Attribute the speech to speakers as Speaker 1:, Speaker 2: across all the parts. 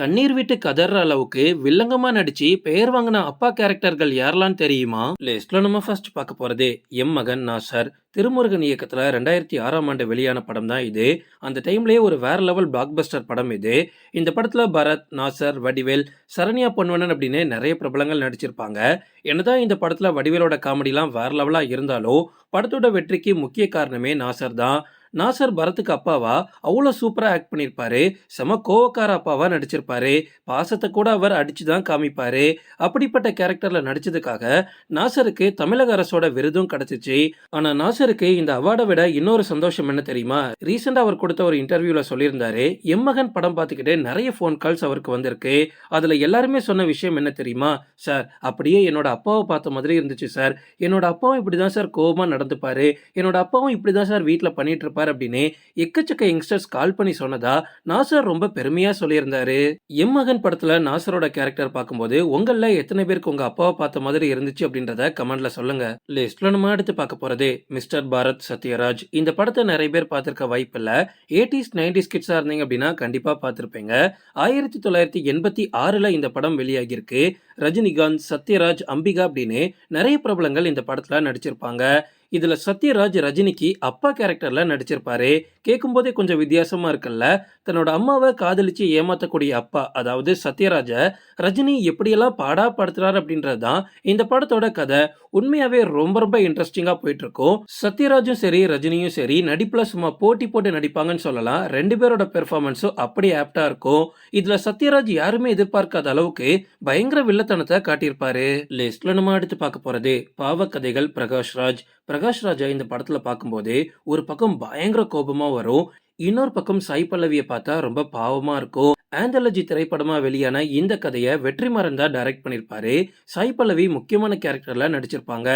Speaker 1: கண்ணீர் விட்டு கதற அளவுக்கு வில்லங்கமா நடிச்சு பெயர் வாங்கின அப்பா கேரக்டர்கள் யாரெல்லாம் தெரியுமா? லிஸ்ட்ல நம்ம ஃபர்ஸ்ட் பார்க்க போறது எம் மகன் நாசர். திருமுருகன் இயக்கத்துல ரெண்டாயிரத்தி ஆறாம் ஆண்டு வெளியான படம் தான் இது. அந்த டைம்லயே ஒரு வேற லெவல் பிளாக் பஸ்டர் படம் இது. இந்த படத்துல பரத் நாசர் வடிவேல் சரண்யா பொன்வனன் அப்படின்னு நிறைய பிரபலங்கள் நடிச்சிருப்பாங்க. என்னதான் இந்த படத்துல வடிவேலோட காமெடிலாம் வேற லெவலா இருந்தாலும் படத்தோட வெற்றிக்கு முக்கிய காரணமே நாசர் தான். நாசர் பரத்துக்கு அப்பாவா? அவ்வளோ சூப்பராக ஆக்ட் பண்ணியிருப்பாரு செம கோவக்கார அப்பாவா நடிச்சிருப்பாரு. பாசத்தை கூட அவர் அடிச்சு தான் காமிப்பாரு. அப்படிப்பட்ட கேரக்டர்ல நடிச்சதுக்காக நாசருக்கு தமிழக அரசோட விருதும் கிடைச்சிச்சு. ஆனா நாசருக்கு இந்த அவார்டை விட இன்னொரு சந்தோஷம் என்ன தெரியுமா? ரீசெண்டா அவர் கொடுத்த ஒரு இன்டர்வியூல சொல்லியிருந்தாரு எம்மகன் படம் பார்த்துக்கிட்டு நிறைய ஃபோன் கால்ஸ் அவருக்கு வந்திருக்கு. அதுல எல்லாருமே சொன்ன விஷயம் என்ன தெரியுமா? சார் அப்படியே என்னோட அப்பாவை பார்த்த மாதிரி இருந்துச்சு சார். என்னோட அப்பாவும் இப்படிதான் சார் கோபமா நடந்துப்பாரு. என்னோட அப்பாவும் இப்படிதான் சார் வீட்டில் பண்ணிட்டு இருப்பார். அப்படின்னு எக்கச்சக்க யங்ஸ்டர்ஸ் கால் பண்ணி சொன்னதா நாசர் ரொம்ப பெருமையா சொல்லியிருந்தாரு. எம் மகன் படத்துல நாசரோட கேரக்டர் பார்க்கும்போது உங்கள எத்தனை பேருக்கு உங்க அப்பாவை பார்த்த மாதிரி இருந்துச்சு? அப்படின்றத கமெண்ட்ல சொல்லுங்க. லிஸ்ட்ல நம்ம எடுத்து பார்க்க போறது மிஸ்டர் பாரத் சத்யராஜ் இந்த படத்தை நிறைய பேர் பார்த்திருக்க வாய்ப்பு இல்ல. எயிட்டிஸ் நைன்டிஸ் கிட்ஸா இருந்தீங்க அப்படின்னா கண்டிப்பா பார்த்திருப்பீங்க. ஆயிரத்தி தொள்ளாயிரத்தி எண்பத்தி ஆறுல இந்த படம் வெளியாகியிருக்கு. ரஜினிகாந்த் சத்யராஜ் அம்பிகா அப்படின்னு நிறைய பிரபலங்கள் இந்த படத்துல நடிச்சிருப்பாங்க. இதுல சத்யராஜ் ரஜினிக்கு அப்பா கேரக்டர்ல நடிச்சிருப்பாரு. கேட்கும் போதே கொஞ்சம் வித்தியாசமா இருக்குல்ல? தன்னோட அம்மாவை காதலிச்சு ஏமாத்தக்கூடிய அப்பா அதாவது சத்யராஜ ரஜினி எப்படியெல்லாம் பாடா படுத்துறாரு அப்படின்றது தான் இந்த படத்தோட கதை. உண்மையாவே ரொம்ப ரொம்ப இன்ட்ரெஸ்டிங்கா போயிட்டு இருக்கும் சத்யராஜும் சரி ரஜினியும் சரி நடிப்புல சும்மா போட்டி போட்டு நடிப்பாங்கன்னு சொல்லலாம். ரெண்டு பேரோட பெர்ஃபார்மன்ஸும் அப்படி ஆப்டா இருக்கும். இதுல சத்யராஜ் யாருமே எதிர்பார்க்காத அளவுக்கு பயங்கர வில்லத்தனத்தை காட்டியிருப்பாரு. லிஸ்ட்ல நம்ம அடுத்து பார்க்க போறது பாவக்கதைகள் பிரகாஷ்ராஜ். பிரகாஷ் ராஜா இந்த படத்துல பார்க்கும்போது ஒரு பக்கம் பயங்கர கோபமா வரும் இன்னொரு பக்கம் சாய் பல்லவியை பார்த்தா ரொம்ப பாவமா இருக்கும். ஆந்தாலஜி திரைப்படமாக வெளியான இந்த கதையை வெற்றிமாறன் தான் டைரக்ட் பண்ணியிருப்பாரு. சாய் பல்லவி முக்கியமான கேரக்டர்ல நடிச்சிருப்பாங்க.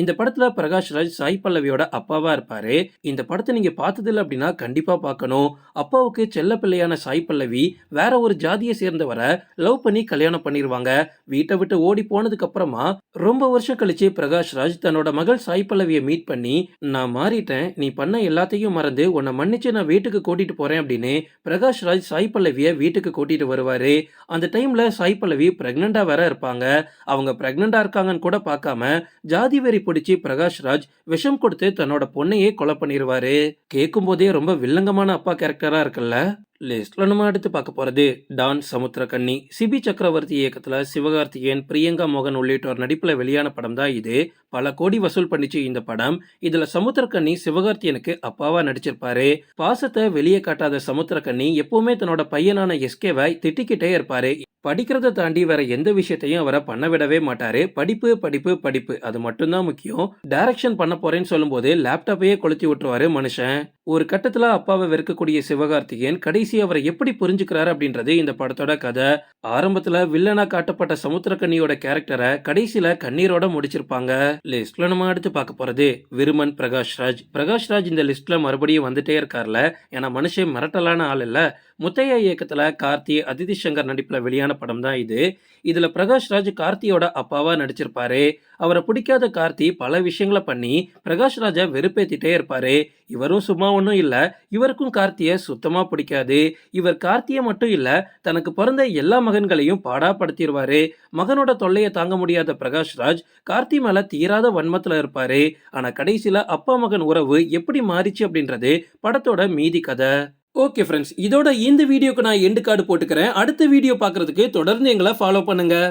Speaker 1: இந்த படத்துல பிரகாஷ் ராஜ் சாய் பல்லவியோட அப்பாவா இருப்பாரு. இந்த படத்தை நீங்க பார்த்ததில்ல அப்படின்னா கண்டிப்பா பார்க்கணும். அப்பாவுக்கு செல்ல பிள்ளையான சாய் பல்லவி வேற ஒரு ஜாதியை சேர்ந்தவரை லவ் பண்ணி கல்யாணம் பண்ணிருவாங்க. வீட்டை விட்டு ஓடி போனதுக்கு அப்புறமா ரொம்ப வருஷம் கழிச்சு பிரகாஷ் ராஜ் தன்னோட மகள் சாய் பல்லவியை மீட் பண்ணி நான் மாறிட்டேன். நீ பண்ண எல்லாத்தையும் மறந்து உன்னை மன்னிச்சு நான் வீட்டுக்கு கூட்டிட்டு போறேன் அப்படின்னு பிரகாஷ் ராஜ் சாய் பல்லவியை வீட்டுக்கு கூட்டிட்டு வருவாரு. அந்த டைம்ல சாய் பல்லவி பிரெக்னண்டா வேற இருப்பாங்க. அவங்க பிரெக்னண்டா இருக்காங்கன்னு கூட பார்க்காம ஜாதி வெறி பிடிச்சி பிரகாஷ் ராஜ் விஷம் கொடுத்து தன்னோட பொண்ணையே கொலை பண்ணிடுவாரு கேட்கும் போதே ரொம்ப வில்லங்கமான அப்பா கேரக்டரா இருக்குல்ல? லிஸ்ட்ல நம்ம அடுத்து பார்க்க போறது டான் சமுத்திரகன்னி சிபி சக்கரவர்த்தி இயக்கத்துல சிவகார்த்திகேயன் பிரியங்கா மோகன் உள்ளிட்டோர் நடிப்புல வெளியான படம் தான் இது. பல கோடி வசூல் பண்ணிச்சு இந்த படம். இதுல சமுத்திரக்கண்ணி சிவகார்த்தியனுக்கு அப்பாவா நடிச்சிருப்பாரு. பாசத்தை வெளியே காட்டாத சமுத்திரக்கண்ணி எப்பவுமே தன்னோட பையனான எஸ்கேவை திட்டிக்கிட்டே இருப்பாரு. படிக்கிறத தாண்டி வேற எந்த விஷயத்தையும் அவரை பண்ண விடவே மாட்டாரு. படிப்பு படிப்பு படிப்பு. அது மட்டும்தான் முக்கியம். டைரக்ஷன் பண்ண போறேன்னு சொல்லும்போது லேப்டாப்பையே கொளுத்தி விட்டுருவாரு மனுஷன். ஒரு கட்டத்துல அப்பாவை வெறுக்கக்கூடிய சிவகார்த்திகேயன் கடைசி அவரை எப்படி புரிஞ்சுக்கிறாரு அப்படின்றது இந்த படத்தோட கதை. ஆரம்பத்துல வில்லனா காட்டப்பட்ட சமுத்திரக்கண்ணியோட கேரக்டரை கடைசியில கண்ணீரோட முடிச்சிருப்பாங்க. லிஸ்ட்ல நம்ம அடுத்து பார்க்க போறது விருமன் பிரகாஷ் ராஜ். பிரகாஷ் ராஜ் இந்த லிஸ்ட்ல மறுபடியும் வந்துட்டே இருக்கார்ல. ஏன்னா மனுஷன் மிரட்டலான ஆள் இல்ல. முத்தையா இயக்கத்துல கார்த்தி அதிதி சங்கர் நடிப்புல வெளியான படம் தான் இது. இதுல பிரகாஷ் ராஜ் கார்த்தியோட அப்பாவா நடிச்சிருப்பாரு. அவரை பிடிக்காத கார்த்தி பல விஷயங்களை பண்ணி பிரகாஷ் ராஜா வெறுப்பேத்திட்டே இருப்பாரு. இவரும் சும்மா ஒன்றும் இல்லை. இவருக்கும் கார்த்தியை சுத்தமாக பிடிக்காது. இவர் கார்த்தியை மட்டும் இல்லை தனக்கு பிறந்த எல்லா மகன்களையும் பாடாப்படுத்திடுவாரு. மகனோட தொல்லையை தாங்க முடியாத பிரகாஷ் ராஜ் கார்த்தி மேலே தீராத வன்மத்தில் இருப்பாரு. ஆனால் கடைசியில் அப்பா மகன் உறவு எப்படி மாறிச்சு அப்படின்றது படத்தோட மீதி கதை. ஓகே ஃப்ரெண்ட்ஸ் இதோட இந்த வீடியோக்கு நான் எண்டு கார்டு போட்டுக்கிறேன். அடுத்த வீடியோ பார்க்கறதுக்கு தொடர்ந்து எங்களை ஃபாலோ பண்ணுங்கள்